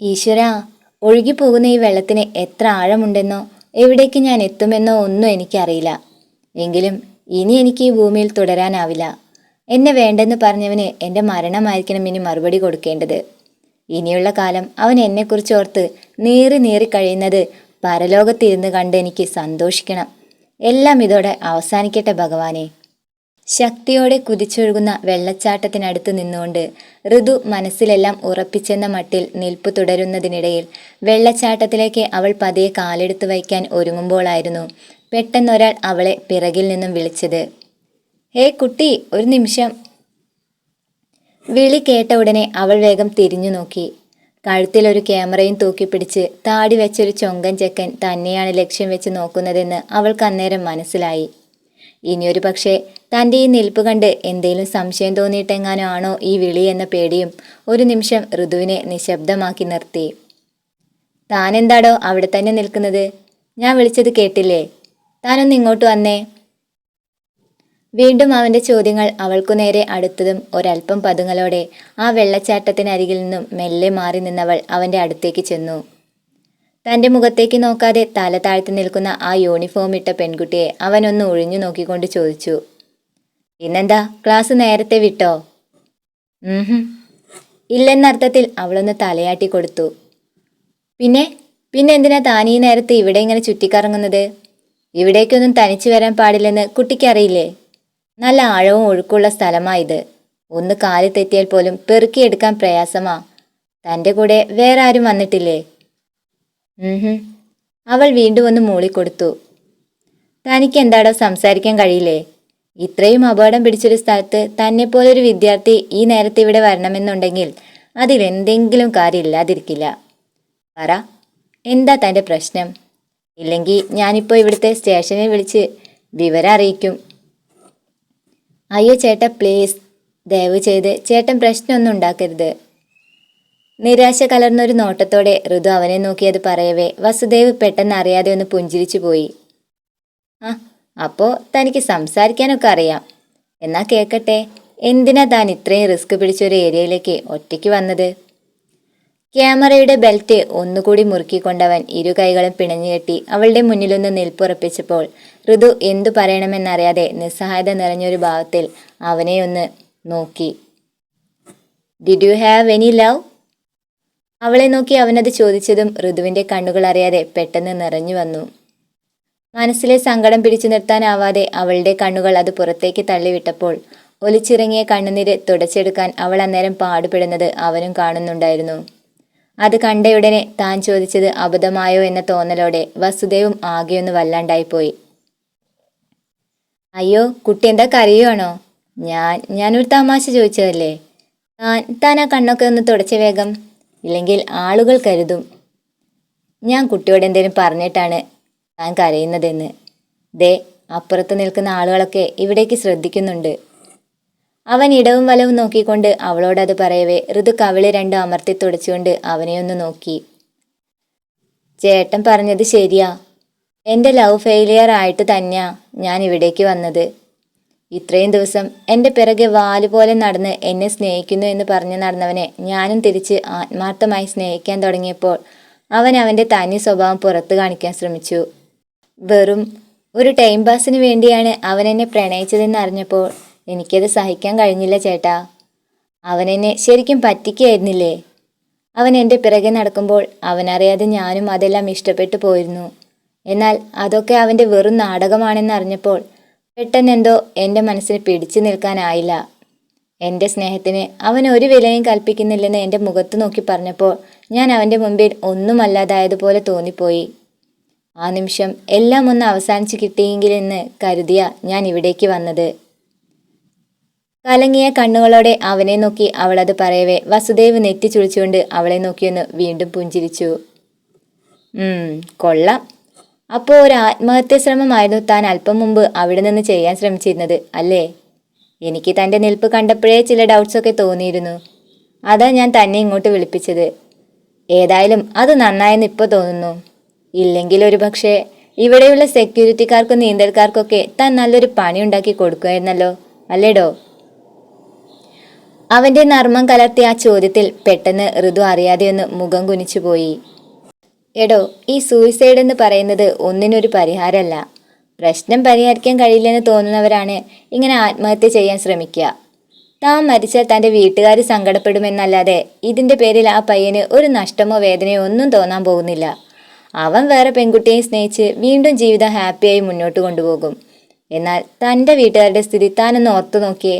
ഈശ്വര ഒഴുകിപ്പോകുന്ന ഈ വെള്ളത്തിന് എത്ര ആഴമുണ്ടെന്നോ എവിടേക്ക് ഞാൻ എത്തുമെന്നോ ഒന്നും എനിക്കറിയില്ല. എങ്കിലും ഇനി എനിക്ക് ഈ ഭൂമിയിൽ തുടരാനാവില്ല. എന്നെ വേണ്ടെന്ന് പറഞ്ഞവന് എന്റെ മരണമായിരിക്കണം ഇനി മറുപടി കൊടുക്കേണ്ടത്. ഇനിയുള്ള കാലം അവൻ എന്നെക്കുറിച്ച് ഓർത്ത് നീറി നീറി കഴിയുന്നത് പരലോകത്തിരുന്ന് കണ്ട് എനിക്ക് സന്തോഷിക്കണം. എല്ലാം ഇതോടെ അവസാനിക്കട്ടെ ഭഗവാനെ. ശക്തിയോടെ കുതിച്ചൊഴുകുന്ന വെള്ളച്ചാട്ടത്തിനടുത്ത് നിന്നുകൊണ്ട് ഋതു മനസ്സിലെല്ലാം ഉറപ്പിച്ചെന്ന മട്ടിൽ നിൽപ്പ് തുടരുന്നതിനിടയിൽ വെള്ളച്ചാട്ടത്തിലേക്ക് അവൾ പതിയെ കാലെടുത്ത് വയ്ക്കാൻ ഒരുങ്ങുമ്പോളായിരുന്നു പെട്ടെന്നൊരാൾ അവളെ പിറകിൽ നിന്നും വിളിച്ചത്. ഹേ കുട്ടി ഒരു നിമിഷം. വിളി കേട്ട ഉടനെ അവൾ വേഗം തിരിഞ്ഞു നോക്കി. കഴുത്തിൽ ഒരു ക്യാമറയും തൂക്കിപ്പിടിച്ച് താടി വെച്ചൊരു ചൊങ്കൻ ചെക്കൻ തന്നെയാണ് ലക്ഷ്യം വെച്ച് നോക്കുന്നതെന്ന് അവൾക്ക് അന്നേരം മനസ്സിലായി. ഇനിയൊരു പക്ഷേ തന്റെ ഈ നിൽപ്പ് കണ്ട് എന്തേലും സംശയം തോന്നിയിട്ടെങ്ങാനോ ആണോ ഈ വിളി എന്ന പേടിയും ഒരു നിമിഷം ഋതുവിനെ നിശബ്ദമാക്കി നിർത്തി. താനെന്താടോ അവിടെ തന്നെ നിൽക്കുന്നത്? ഞാൻ വിളിച്ചത് കേട്ടില്ലേ? താനൊന്ന് ഇങ്ങോട്ട് വന്നേ. വീണ്ടും അവന്റെ ചോദ്യങ്ങൾ അവൾക്കു നേരെ അടുത്തതും ഒരൽപ്പം പതുങ്ങലോടെ ആ വെള്ളച്ചാട്ടത്തിനരികിൽ നിന്നും മെല്ലെ മാറി നിന്നവൾ അവന്റെ അടുത്തേക്ക് ചെന്നു. തന്റെ മുഖത്തേക്ക് നോക്കാതെ തല താഴ്ത്തി നിൽക്കുന്ന ആ യൂണിഫോം ഇട്ട പെൺകുട്ടിയെ അവനൊന്ന് ഒഴിഞ്ഞു നോക്കിക്കൊണ്ട് ചോദിച്ചു ഇന്നെന്താ ക്ലാസ് നേരത്തെ വിട്ടോ? ഇല്ലെന്നർത്ഥത്തിൽ അവളൊന്ന് തലയാട്ടി കൊടുത്തു. പിന്നെ? പിന്നെ എന്തിനാ താനീ നേരത്തെ ഇവിടെ ഇങ്ങനെ ചുറ്റിക്കറങ്ങുന്നത്? ഇവിടേക്കൊന്നും തനിച്ചു വരാൻ പാടില്ലെന്ന് കുട്ടിക്കറിയില്ലേ നല്ല ആഴവും ഒഴുക്കുള്ള സ്ഥലമാ ഇത് ഒന്ന് കാൽ തെറ്റിയാൽ പോലും പെറുക്കിയെടുക്കാൻ പ്രയാസമാ. തന്റെ കൂടെ വേറെ ആരും വന്നിട്ടില്ലേ? അവൾ വീണ്ടും ഒന്ന് മൂളിക്കൊടുത്തു തനിക്ക് എന്താടോ സംസാരിക്കാൻ കഴിയില്ലേ? ഇത്രയും അപകടം പിടിച്ചൊരു സ്ഥലത്ത് തന്നെ പോലൊരു വിദ്യാർത്ഥി ഈ നേരത്തെ ഇവിടെ വരണമെന്നുണ്ടെങ്കിൽ അതിലെന്തെങ്കിലും കാര്യം ഇല്ലാതിരിക്കില്ല. പറ എന്താ തന്റെ പ്രശ്നം? ഇല്ലെങ്കിൽ ഞാനിപ്പോൾ ഇവിടുത്തെ സ്റ്റേഷനിൽ വിളിച്ച് വിവരം അറിയിക്കും. അയ്യോ ചേട്ടാ പ്ലീസ്. ദയവ് ചെയ്ത് ചേട്ടൻ പ്രശ്നമൊന്നും ഉണ്ടാക്കരുത്. നിരാശ കലർന്നൊരു നോട്ടത്തോടെ ഋതു അവനെ നോക്കിയത് പറയവേ വസുദേവ് പെട്ടെന്ന് അറിയാതെ ഒന്ന് പുഞ്ചിരിച്ചു പോയി. ആ അപ്പോ തനിക്ക് സംസാരിക്കാനൊക്കെ അറിയാം. എന്നാ കേക്കട്ടെ എന്തിനാ താൻ ഇത്രയും റിസ്ക് പിടിച്ചൊരു ഏരിയയിലേക്ക് ഒറ്റയ്ക്ക് വന്നത്? ക്യാമറയുടെ ബെൽറ്റ് ഒന്നുകൂടി മുറുക്കിക്കൊണ്ടവൻ ഇരു കൈകളും പിണഞ്ഞു കെട്ടി അവളുടെ മുന്നിലൊന്ന് നിൽപ്പുറപ്പിച്ചപ്പോൾ ഋതു എന്തു പറയണമെന്നറിയാതെ നിസ്സഹായത നിറഞ്ഞൊരു ഭാവത്തിൽ അവനെ ഒന്ന് നോക്കി. Did you have any love അവളെ നോക്കി അവനത് ചോദിച്ചതും ഋതുവിന്റെ കണ്ണുകൾ അറിയാതെ പെട്ടെന്ന് നിറഞ്ഞു വന്നു. മനസ്സിലെ സങ്കടം പിടിച്ചു നിർത്താനാവാതെ അവളുടെ കണ്ണുകൾ അത് പുറത്തേക്ക് തള്ളിവിട്ടപ്പോൾ ഒലിച്ചിറങ്ങിയ കണ്ണുനീര് തുടച്ചെടുക്കാൻ അവൾ അന്നേരം പാടുപെടുന്നത് അവനും കാണുന്നുണ്ടായിരുന്നു. അത് കണ്ടയുടനെ താൻ ചോദിച്ചത് അബദ്ധമായോ എന്ന തോന്നലോടെ വസുദേവും ആകെയൊന്ന് വല്ലാണ്ടായിപ്പോയി. അയ്യോ കുട്ടി എന്താ കരയുവാണോ? ഞാൻ ഞാനൊരു തമാശ ചോദിച്ചതല്ലേ? താൻ താൻ ആ കണ്ണൊക്കെ ഒന്ന് തുടച്ച വേഗം. ഇല്ലെങ്കിൽ ആളുകൾ കരുതും. ഞാൻ കുട്ടിയോട് എന്തേലും പറഞ്ഞിട്ടാണ് താൻ കരയുന്നതെന്ന്. ദേ അപ്പുറത്ത് നിൽക്കുന്ന ആളുകളൊക്കെ ഇവിടേക്ക് ശ്രദ്ധിക്കുന്നുണ്ട്. അവൻ ഇടവും വലവും നോക്കിക്കൊണ്ട് അവളോടത് പറയവേ ഋതു കവിളി രണ്ടും അമർത്തി തുടച്ചുകൊണ്ട് അവനെയൊന്ന് നോക്കി. ചേട്ടൻ പറഞ്ഞത് ശരിയാ. എന്റെ ലവ് ഫെയിലിയർ ആയിട്ട് തന്നെയാ ഞാൻ ഇവിടേക്ക് വന്നത്. ഇത്രയും ദിവസം എന്റെ പിറകെ വാൽ പോലെ നടന്ന് എന്നെ സ്നേഹിക്കുന്നു എന്ന് പറഞ്ഞു നടന്നവനെ ഞാനും തിരിച്ച് ആത്മാർത്ഥമായി സ്നേഹിക്കാൻ തുടങ്ങിയപ്പോൾ അവൻ അവന്റെ തനി സ്വഭാവം പുറത്തു കാണിക്കാൻ ശ്രമിച്ചു. വെറും ഒരു ടൈം പാസിന് വേണ്ടിയാണ് അവൻ എന്നെ പ്രണയിച്ചതെന്ന് അറിഞ്ഞപ്പോൾ എനിക്കത് സഹിക്കാൻ കഴിഞ്ഞില്ല ചേട്ടാ. അവൻ എന്നെ ശരിക്കും പറ്റിക്കുകയായിരുന്നില്ലേ? അവൻ എന്റെ പിറകെ നടക്കുമ്പോൾ അവനറിയാതെ ഞാനും അതെല്ലാം ഇഷ്ടപ്പെട്ടു പോയിരുന്നു. എന്നാൽ അതൊക്കെ അവന്റെ വെറും നാടകമാണെന്ന് അറിഞ്ഞപ്പോൾ പെട്ടെന്നെന്തോ എന്റെ മനസ്സിന് പിടിച്ചു നിൽക്കാനായില്ല. എന്റെ സ്നേഹത്തിന് അവൻ ഒരു വിലയും കൽപ്പിക്കുന്നില്ലെന്ന് എന്റെ മുഖത്ത് നോക്കി പറഞ്ഞപ്പോൾ ഞാൻ അവന്റെ മുമ്പിൽ ഒന്നുമല്ലാതായതുപോലെ തോന്നിപ്പോയി. ആ നിമിഷം എല്ലാം ഒന്ന് അവസാനിച്ച് കിട്ടിയെങ്കിലെന്ന് കരുതിയ ഞാൻ ഇവിടേക്ക് വന്നത്. കലങ്ങിയ കണ്ണുകളോടെ അവനെ നോക്കി അവളത് പറയവേ വസുദേവ് നെറ്റി ചുളിച്ചുകൊണ്ട് അവളെ നോക്കിയൊന്ന് വീണ്ടും പുഞ്ചിരിച്ചു. കൊള്ളാം. അപ്പോൾ ഒരു ആത്മഹത്യ ശ്രമമായിരുന്നു താൻ അല്പം മുമ്പ് അവിടെ നിന്ന് ചെയ്യാൻ ശ്രമിച്ചിരുന്നത് അല്ലേ? എനിക്ക് തന്റെ നിൽപ്പ് കണ്ടപ്പോഴേ ചില ഡൗട്ട്സൊക്കെ തോന്നിയിരുന്നു. അതാ ഞാൻ തന്നെ ഇങ്ങോട്ട് വിളിപ്പിച്ചത്. ഏതായാലും അത് നന്നായെന്ന് ഇപ്പോൾ തോന്നുന്നു. ഇല്ലെങ്കിൽ ഒരു പക്ഷേ ഇവിടെയുള്ള സെക്യൂരിറ്റിക്കാർക്കും നീന്തൽക്കാർക്കൊക്കെ താൻ നല്ലൊരു പണി ഉണ്ടാക്കി കൊടുക്കുമായിരുന്നല്ലോ അല്ലേടോ? അവന്റെ നർമ്മം കലർത്തിയ ആ ചോദ്യത്തിൽ പെട്ടെന്ന് ഋതു അറിയാതെ ഒന്ന് മുഖം കുനിച്ചുപോയി. എടോ ഈ സൂയിസൈഡ് എന്ന് പറയുന്നത് ഒന്നിനൊരു പരിഹാരമല്ല. പ്രശ്നം പരിഹരിക്കാൻ കഴിയില്ലെന്ന് തോന്നുന്നവരാണ് ഇങ്ങനെ ആത്മഹത്യ ചെയ്യാൻ ശ്രമിക്കുക. താൻ മരിച്ചാൽ തന്റെ വീട്ടുകാർ സങ്കടപ്പെടുമെന്നല്ലാതെ ഇതിന്റെ പേരിൽ ആ പയ്യന് ഒരു നഷ്ടമോ വേദനയോ ഒന്നും തോന്നാൻ പോകുന്നില്ല. അവൻ വേറെ പെൺകുട്ടിയെ സ്നേഹിച്ച് വീണ്ടും ജീവിതം ഹാപ്പിയായി മുന്നോട്ട് കൊണ്ടുപോകും. എന്നാൽ തന്റെ വീട്ടുകാരുടെ സ്ഥിതി താനൊന്ന് ഓർത്തു നോക്കിയേ.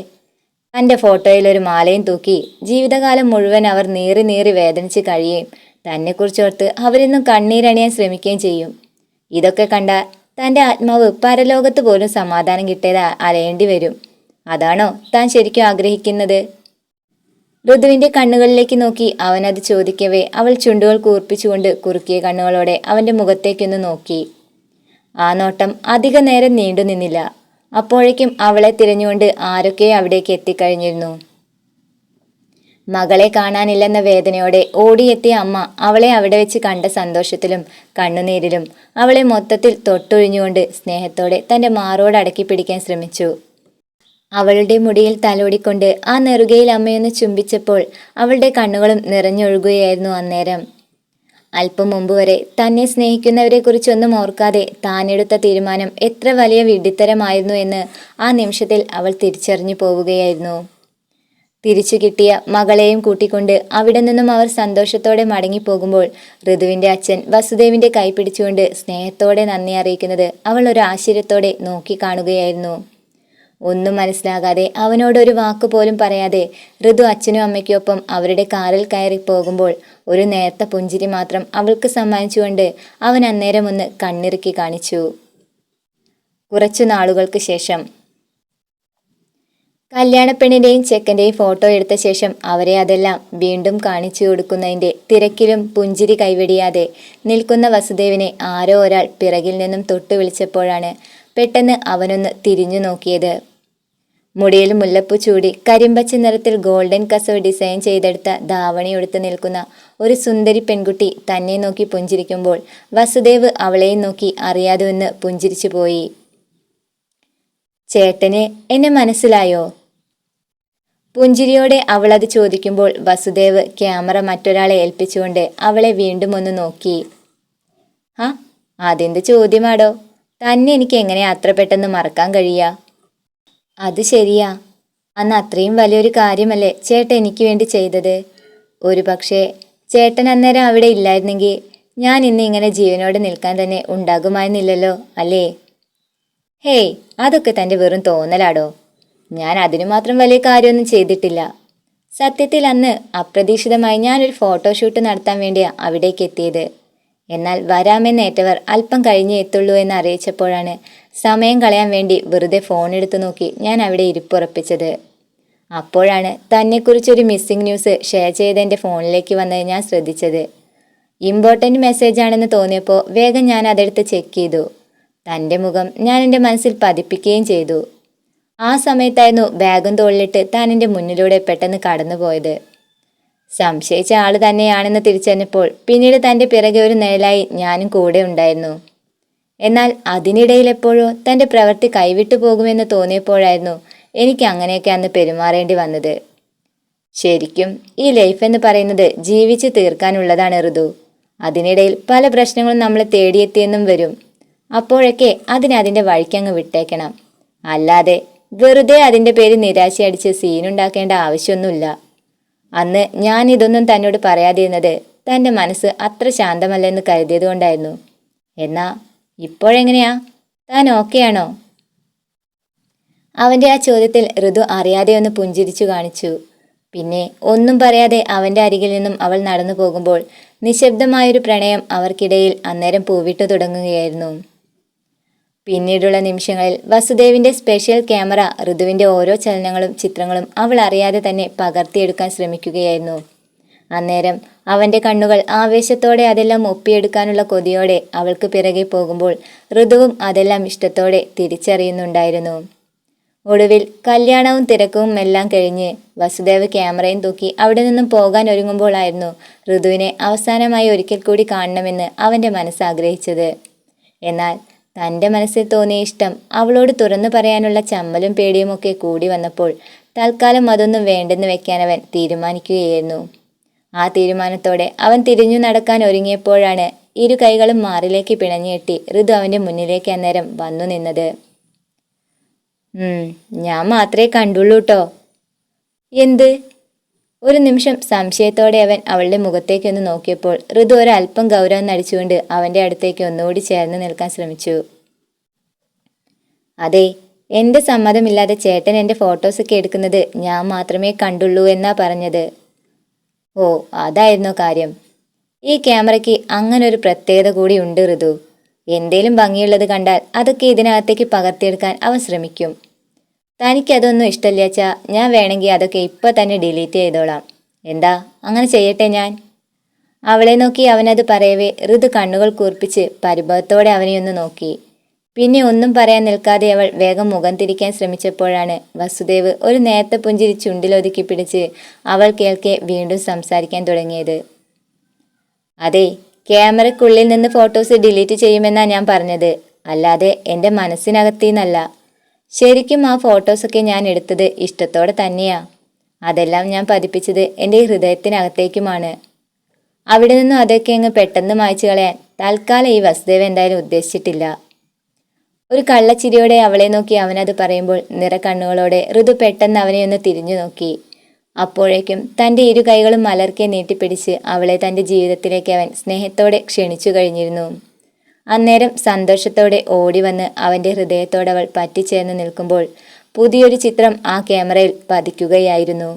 തന്റെ ഫോട്ടോയിൽ ഒരു മാലയും തൂക്കി ജീവിതകാലം മുഴുവൻ അവർ നീറി നീറി വേദനിച്ച് കഴിയുകയും തന്നെക്കുറിച്ചോർത്ത് അവരെന്നും കണ്ണീരണിയാൻ ശ്രമിക്കുകയും ചെയ്യും. ഇതൊക്കെ കണ്ട തന്റെ ആത്മാവ് പരലോകത്ത് പോലും സമാധാനം കിട്ടിയത് അലയേണ്ടി വരും. അതാണോ താൻ ശരിക്കും ആഗ്രഹിക്കുന്നത്? ഋതുവിന്റെ കണ്ണുകളിലേക്ക് നോക്കി അവനത് ചോദിക്കവേ അവൾ ചുണ്ടുകൾ കൂർപ്പിച്ചുകൊണ്ട് കുറുക്കിയ കണ്ണുകളോടെ അവന്റെ മുഖത്തേക്കൊന്ന് നോക്കി. ആ നോട്ടം അധിക നേരം നീണ്ടു നിന്നില്ല. അപ്പോഴേക്കും അവളെ തിരഞ്ഞുകൊണ്ട് ആരൊക്കെ അവിടേക്ക് എത്തിക്കഴിഞ്ഞിരുന്നു. മകളെ കാണാനില്ലെന്ന വേദനയോടെ ഓടിയെത്തിയ അമ്മ അവളെ അവിടെ വെച്ച് കണ്ട സന്തോഷത്തിലും കണ്ണുനീരിലും അവളെ മൊത്തത്തിൽ തൊട്ടൊഴിഞ്ഞുകൊണ്ട് സ്നേഹത്തോടെ തന്റെ മാറോട് അടക്കി പിടിക്കാൻ ശ്രമിച്ചു. അവളുടെ മുടിയിൽ തലോടിക്കൊണ്ട് ആ നെറുകയിൽ അമ്മയൊന്ന് ചുംബിച്ചപ്പോൾ അവളുടെ കണ്ണുകളും നിറഞ്ഞൊഴുകുകയായിരുന്നു അന്നേരം. അല്പം മുമ്പ് വരെ തന്നെ സ്നേഹിക്കുന്നവരെ കുറിച്ചൊന്നും ഓർക്കാതെ താനെടുത്ത തീരുമാനം എത്ര വലിയ വിഡിത്തരമായിരുന്നു എന്ന് ആ നിമിഷത്തിൽ അവൾ തിരിച്ചറിഞ്ഞു പോവുകയായിരുന്നു. തിരിച്ചു കിട്ടിയ മകളെയും കൂട്ടിക്കൊണ്ട് അവിടെ നിന്നും അവർ സന്തോഷത്തോടെ മടങ്ങിപ്പോകുമ്പോൾ ഋതുവിന്റെ അച്ഛൻ വസുദേവിന്റെ കൈ പിടിച്ചുകൊണ്ട് സ്നേഹത്തോടെ നന്ദി അറിയിക്കുന്നത് അവൾ ഒരു ആശ്ചര്യത്തോടെ നോക്കിക്കാണുകയായിരുന്നു ഒന്നും മനസ്സിലാകാതെ അവനോടൊരു വാക്ക് പോലും പറയാതെ ഋതു അച്ഛനും അമ്മയ്ക്കൊപ്പം അവരുടെ കാറിൽ കയറി പോകുമ്പോൾ ഒരു നേർത്ത പുഞ്ചിരി മാത്രം അവൾക്ക് സമ്മാനിച്ചുകൊണ്ട് അവൻ അന്നേരം ഒന്ന് കണ്ണിറുക്കി കാണിച്ചു. കുറച്ചു നാളുകൾക്ക് ശേഷം കല്യാണപ്പെണ്ണിന്റെയും ചെക്കന്റെയും ഫോട്ടോ എടുത്ത ശേഷം അവരെ അതെല്ലാം വീണ്ടും കാണിച്ചു കൊടുക്കുന്നതിന്റെ തിരക്കിലും പുഞ്ചിരി കൈവെടിയാതെ നിൽക്കുന്ന വസുദേവിനെ ആരോ ഒരാൾ പിറകിൽ നിന്നും തൊട്ടു വിളിച്ചപ്പോഴാണ് പെട്ടെന്ന് അവനൊന്ന് തിരിഞ്ഞു നോക്കിയത്. മുടിയിൽ മുല്ലപ്പൂ ചൂടി കരിമ്പച്ച നിറത്തിൽ ഗോൾഡൻ കസവ് ഡിസൈൻ ചെയ്തെടുത്ത ധാവണി ഉടുത്ത് നിൽക്കുന്ന ഒരു സുന്ദരി പെൺകുട്ടി തന്നെ നോക്കി പുഞ്ചിരിക്കുമ്പോൾ വസുദേവ് അവളെയും നോക്കി അറിയാതെ ഒന്ന് പുഞ്ചിരിച്ചു പോയി. ചേട്ടന് എന്നെ മനസ്സിലായോ? പുഞ്ചിരിയോടെ അത് ചോദിക്കുമ്പോൾ വസുദേവ് ക്യാമറ മറ്റൊരാളെ ഏൽപ്പിച്ചുകൊണ്ട് അവളെ വീണ്ടും ഒന്ന് നോക്കി. ആ അതെന്ത് ചോദ്യമാടോ? തന്നെ എനിക്ക് എങ്ങനെ അത്ര പെട്ടെന്ന് മറക്കാൻ കഴിയാ? അത് ശരിയാ. അന്ന് അത്രയും വലിയൊരു കാര്യമല്ലേ ചേട്ടൻ എനിക്ക് വേണ്ടി ചെയ്തത്? ഒരു പക്ഷേ ചേട്ടൻ അന്നേരം അവിടെ ഇല്ലായിരുന്നെങ്കിൽ ഞാൻ ഇന്ന് ഇങ്ങനെ ജീവനോടെ നിൽക്കാൻ തന്നെ ഉണ്ടാകുമായിരുന്നില്ലല്ലോ അല്ലേ? ഹേയ് അതൊക്കെ തന്റെ വെറും തോന്നലാടോ. ഞാൻ അതിനു മാത്രം വലിയ കാര്യമൊന്നും ചെയ്തിട്ടില്ല. സത്യത്തിൽ അന്ന് അപ്രതീക്ഷിതമായി ഞാനൊരു ഫോട്ടോഷൂട്ട് നടത്താൻ വേണ്ടിയാ അവിടേക്ക് എത്തിയത്. എന്നാൽ വരാമെന്നേറ്റവർ അല്പം കഴിഞ്ഞേ എത്തുള്ളൂ എന്ന് അറിയിച്ചപ്പോഴാണ് സമയം കളയാൻ വേണ്ടി വെറുതെ ഫോൺ എടുത്തു നോക്കി ഞാൻ അവിടെ ഇരിപ്പുറപ്പിച്ചത്. അപ്പോഴാണ് തന്നെക്കുറിച്ചൊരു മിസ്സിംഗ് ന്യൂസ് ഷെയർ ചെയ്ത് എന്റെ ഫോണിലേക്ക് വന്നത് ഞാൻ ശ്രദ്ധിച്ചത്. ഇമ്പോർട്ടന്റ് മെസ്സേജ് ആണെന്ന് തോന്നിയപ്പോൾ വേഗം ഞാൻ അതെടുത്ത് ചെക്ക് ചെയ്തു. തന്റെ മുഖം ഞാൻ എന്റെ മനസ്സിൽ പതിപ്പിക്കുകയും ചെയ്തു. ആ സമയത്തായിരുന്നു ബാഗും തോളിലിട്ട് താൻ എന്റെ മുന്നിലൂടെ പെട്ടെന്ന് കടന്നുപോയത്. സംശയിച്ച ആൾ തന്നെയാണെന്ന് തിരിച്ചറിഞ്ഞപ്പോൾ പിന്നീട് തന്റെ പിറകെ ഒരു നിഴലായി ഞാനും കൂടെ ഉണ്ടായിരുന്നു. എന്നാൽ അതിനിടയിൽ എപ്പോഴോ തന്റെ പ്രവൃത്തി കൈവിട്ടു പോകുമെന്ന് തോന്നിയപ്പോഴായിരുന്നു എനിക്ക് അങ്ങനെയൊക്കെ അന്ന് പെരുമാറേണ്ടി വന്നത്. ശരിക്കും ഈ ലൈഫ് എന്ന് പറയുന്നത് ജീവിച്ച് തീർക്കാനുള്ളതാണ് ഋതു. അതിനിടയിൽ പല പ്രശ്നങ്ങളും നമ്മളെ തേടിയെത്തിയെന്നും വരും. അപ്പോഴൊക്കെ അതിനെ അതിന്റെ വഴിക്കങ്ങ് വിട്ടേക്കണം. അല്ലാതെ വെറുതെ അതിന്റെ പേര് നിരാശയടിച്ച് സീനുണ്ടാക്കേണ്ട ആവശ്യമൊന്നുമില്ല. അന്ന് ഞാൻ ഇതൊന്നും തന്നോട് പറയാതിരുന്നത് തന്റെ മനസ്സ് അത്ര ശാന്തമല്ലെന്ന് കരുതിയതുകൊണ്ടായിരുന്നു എന്നാ ഇപ്പോഴെങ്ങനെയാ? താൻ ഓക്കെയാണോ അവന്റെ ആ ചോദ്യത്തിൽ ഋതു അറിയാതെ ഒന്ന് പുഞ്ചിരിച്ചു കാണിച്ചു. പിന്നെ ഒന്നും പറയാതെ അവന്റെ അരികിൽ നിന്നും അവൾ നടന്നു പോകുമ്പോൾ നിശബ്ദമായൊരു പ്രണയം അവർക്കിടയിൽ അന്നേരം പൂവിട്ടു തുടങ്ങുകയായിരുന്നു. പിന്നീടുള്ള നിമിഷങ്ങളിൽ വസുദേവിന്റെ സ്പെഷ്യൽ ക്യാമറ ഋതുവിന്റെ ഓരോ ചലനങ്ങളും ചിത്രങ്ങളും അവൾ അറിയാതെ തന്നെ പകർത്തിയെടുക്കാൻ ശ്രമിക്കുകയായിരുന്നു. അന്നേരം അവന്റെ കണ്ണുകൾ ആവേശത്തോടെ അതെല്ലാം ഒപ്പിയെടുക്കാനുള്ള കൊതിയോടെ അവൾക്ക് പിറകെ പോകുമ്പോൾ ഋതുവും അതെല്ലാം ഇഷ്ടത്തോടെ തിരിച്ചറിയുന്നുണ്ടായിരുന്നു. ഒടുവിൽ കല്യാണവും തിരക്കും എല്ലാം കഴിഞ്ഞ് വസുദേവ് ക്യാമറയും തൂക്കി അവിടെ നിന്നും പോകാൻ ഒരുങ്ങുമ്പോഴായിരുന്നു ഋതുവിനെ അവസാനമായി ഒരിക്കൽ കൂടി കാണണമെന്ന് അവന്റെ മനസ്സാഗ്രഹിച്ചത് എന്നാൽ തന്റെ മനസ്സിൽ തോന്നിയ ഇഷ്ടം അവളോട് തുറന്നു പറയാനുള്ള ചമ്മലും പേടിയുമൊക്കെ കൂടി വന്നപ്പോൾ തൽക്കാലം അതൊന്നും വേണ്ടെന്ന് വെക്കാൻ അവൻ തീരുമാനിക്കുകയായിരുന്നു. ആ തീരുമാനത്തോടെ അവൻ തിരിഞ്ഞു നടക്കാൻ ഒരുങ്ങിയപ്പോഴാണ് ഇരു കൈകളും മാറിലേക്ക് പിണഞ്ഞുകെട്ടി ഋതു അവന്റെ മുന്നിലേക്ക് അന്നേരം വന്നു നിന്നത്. ഞാൻ മാത്രമേ കണ്ടുള്ളൂ കേട്ടോ എന്ത്? ഒരു നിമിഷം സംശയത്തോടെ അവൻ അവളുടെ മുഖത്തേക്കൊന്ന് നോക്കിയപ്പോൾ ഋതു ഒരല്പം ഗൗരവം നടിച്ചുകൊണ്ട് അവന്റെ അടുത്തേക്ക് ഒന്നുകൂടി ചേർന്ന് നിൽക്കാൻ ശ്രമിച്ചു. അതെ എന്റെ സമ്മതമില്ലാതെ ചേട്ടൻ എന്റെ ഫോട്ടോസൊക്കെ എടുക്കുന്നത് ഞാൻ മാത്രമേ കണ്ടുള്ളൂ എന്നാ പറഞ്ഞത്. ഓ അതായിരുന്നു കാര്യം. ഈ ക്യാമറയ്ക്ക് അങ്ങനെ ഒരു പ്രത്യേകത കൂടി ഉണ്ട് ഋതു. എന്തേലും ഭംഗിയുള്ളത് കണ്ടാൽ അതൊക്കെ ഇതിനകത്തേക്ക് പകർത്തിയെടുക്കാൻ അവൻ ശ്രമിക്കും. തനിക്കതൊന്നും ഇഷ്ടമില്ലാച്ചാ ഞാൻ വേണമെങ്കിൽ അതൊക്കെ ഇപ്പം തന്നെ ഡിലീറ്റ് ചെയ്തോളാം. എന്താ? അങ്ങനെ ചെയ്യട്ടെ ഞാൻ? അവളെ നോക്കി അവനത് പറയവേ ഋതു കണ്ണുകൾ കൂർപ്പിച്ച് പരിഭവത്തോടെ അവനെ ഒന്ന് നോക്കി. പിന്നെ ഒന്നും പറയാൻ നിൽക്കാതെ അവൾ വേഗം മുഖം തിരിക്കാൻ ശ്രമിച്ചപ്പോഴാണ് വസുദേവ് ഒരു നേരത്തെ പുഞ്ചിരി ചുണ്ടിലൊതുക്കി പിടിച്ച് അവൾ കേൾക്കെ വീണ്ടും സംസാരിക്കാൻ തുടങ്ങിയത്. അതെ ക്യാമറയ്ക്കുള്ളിൽ നിന്ന് ഫോട്ടോസ് ഡിലീറ്റ് ചെയ്യുമെന്നാണ് ഞാൻ പറഞ്ഞത്. അല്ലാതെ എന്റെ മനസ്സിനകത്തീന്നല്ല. ശരിക്കും ആ ഫോട്ടോസൊക്കെ ഞാൻ എടുത്തത് ഇഷ്ടത്തോടെ തന്നെയാ. അതെല്ലാം ഞാൻ പതിപ്പിച്ചത് എന്റെ ഹൃദയത്തിനകത്തേക്കുമാണ്. അവിടെ നിന്നും അതൊക്കെ അങ്ങ് പെട്ടെന്ന് മായ്ച്ചു കളയാൻ തൽക്കാലം ഈ വസുദേവ് എന്തായാലും ഉദ്ദേശിച്ചിട്ടില്ല. ഒരു കള്ളച്ചിരിയോടെ അവളെ നോക്കി അവനത് പറയുമ്പോൾ നിറ കണ്ണുകളോടെ ഋതു പെട്ടെന്ന് അവനെ ഒന്ന് തിരിഞ്ഞു നോക്കി. അപ്പോഴേക്കും തന്റെ ഇരു കൈകളും മലർക്കെ നീട്ടിപ്പിടിച്ച് അവളെ തന്റെ ജീവിതത്തിലേക്ക് അവൻ സ്നേഹത്തോടെ ക്ഷണിച്ചു കഴിഞ്ഞിരുന്നു. അന്നേരം സന്തോഷത്തോടെ ഓടി വന്ന് അവന്റെ ഹൃദയത്തോടവൾ പറ്റിച്ചേർന്ന് നിൽക്കുമ്പോൾ പുതിയൊരു ചിത്രം ആ ക്യാമറയിൽ പതിക്കുകയായിരുന്നു.